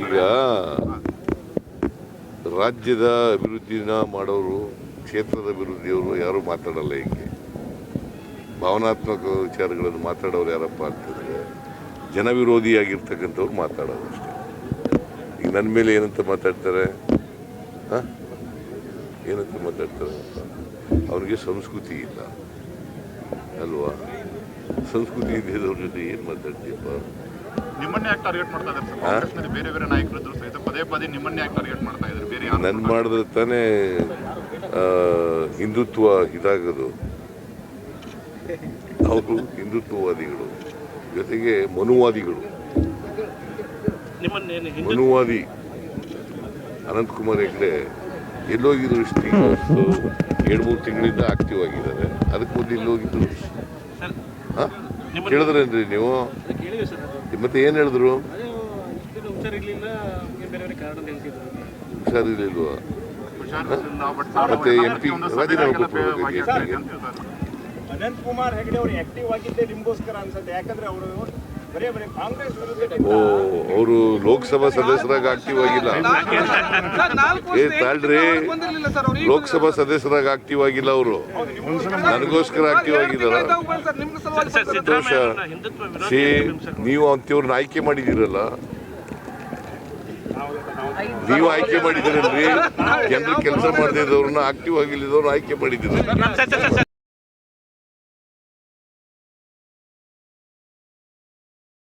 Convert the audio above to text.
ಈಗ ರಾಜ್ಯದ ಅಭಿವೃದ್ಧಿನ ಮಾಡೋರು ಕ್ಷೇತ್ರದ ಅಭಿವೃದ್ಧಿಯವರು ಯಾರು ಮಾತಾಡಲ್ಲ ಹೀಗೆ. ಭಾವನಾತ್ಮಕ ವಿಚಾರಗಳನ್ನು ಮಾತಾಡೋರು ಯಾರಪ್ಪ ಅಂತಂದ್ರೆ ಜನವಿರೋಧಿಯಾಗಿರ್ತಕ್ಕಂಥವ್ರು ಮಾತಾಡೋರು ಅಷ್ಟೇ. ಈಗ ನನ್ನ ಮೇಲೆ ಏನಂತ ಮಾತಾಡ್ತಾರೆ? ಹಾಂ? ಏನಂತ ಮಾತಾಡ್ತಾರೆ? ಅವ್ರಿಗೆ ಸಂಸ್ಕೃತಿ ಇಲ್ಲ. ಅಲ್ವಾ? ಸಂಸ್ಕೃತಿ ಇದ್ದವ್ರ ಜೊತೆ ಏನು ಮಾತಾಡ್ತೀಯಪ್ಪ? ನಿಮ್ಮನ್ನೇ ಯಾಕೆ ಟಾರ್ಗೆಟ್ ಮಾಡ್ತಾ ಇದ್ದಾರೆ ಸರ್? ಕಾಂಗ್ರೆಸ್ನಲ್ಲಿ ಬೇರೆ ಬೇರೆ ನಾಯಕರು ಇದ್ರು ಸಹಿತ ಪದೇ ಪದೇ ನಿಮ್ಮನ್ನೇ ಯಾಕೆ ಟಾರ್ಗೆಟ್ ಮಾಡ್ತಾ ಇದ್ದಾರೆ? ಬೇರೆ ಯಾರು ನನ್ ಮಾಡಿದ್ರೆ ತಾನೇ ಹಿಂದುತ್ವ ಇದಾಗೋದು. ಅವರು ಹಿಂದುತ್ವವಾದಿಗಳು. ಜೊತೆಗೆ ಮನುವಾದಿಗಳು. ಮನುವಾದಿ. ಅನಂತಕುಮಾರ್ ಹೆಗ್ಡೆ ಎಲ್ಲೋಗಿದ್ರು ಇಷ್ಟು ಎರಡು ಮೂರು ತಿಂಗಳಿಂದ ಆಕ್ಟಿವ್ ಆಗಿದ್ದಾರೆ. ಅದಕ್ಕೆ ಮೊದಲು ಹಾ? ಕೇಳಿದ್ರೇನ್ರಿ ನೀವು? ಮತ್ತೆ ಏನು ಹೇಳಿದ್ರು? ಹುಷಾರಿರ್ಲಿಲ್ವಾ? ಮತ್ತೆ ರಾಜೀನಾಮೆ ಕೊಟ್ಬಿಡ್ಬೇಕು ಭಾಗಿಯಾಗ್ತಾ ಇದೆ? ಅನಂತ್ ಕುಮಾರ್ ಹೆಗಡೆ ಅವರು ಆಕ್ಟಿವ್ ಆಗಿದ್ದೆ ನಿಮ್ಗೋಸ್ಕರ ಅನ್ಸುತ್ತೆ. ಯಾಕಂದ್ರೆ ಅವರು ಓ, ಅವರು ಲೋಕಸಭಾ ಸದಸ್ಯರಾಗ ಆಕ್ಟಿವ್ ಆಗಿಲ್ಲ. ಏ, ತಾಳ್ರಿ. ಲೋಕಸಭಾ ಸದಸ್ಯರಾಗ ಆಕ್ಟಿವ್ ಆಗಿಲ್ಲ ಅವರು. ನನಗೋಸ್ಕರ ಆಕ್ಟಿವ್ ಆಗಿದ್ದಾರ. ಹಿಂದುತ್ವ ಸಿ ನೀವು ಅಂತಿವ್ರನ್ನ ಆಯ್ಕೆ ಮಾಡಿದಿರಲ್ಲ ನೀವು ಆಯ್ಕೆ ಮಾಡಿದಿರಲ್ರಿ ಜನರು ಕೆಲಸ ಮಾಡದಿದ್ದವ್ರನ್ನ ಆಕ್ಟಿವ್ ಆಗಿಲ್ಲದವ್ರನ್ನ ಆಯ್ಕೆ ಸರ್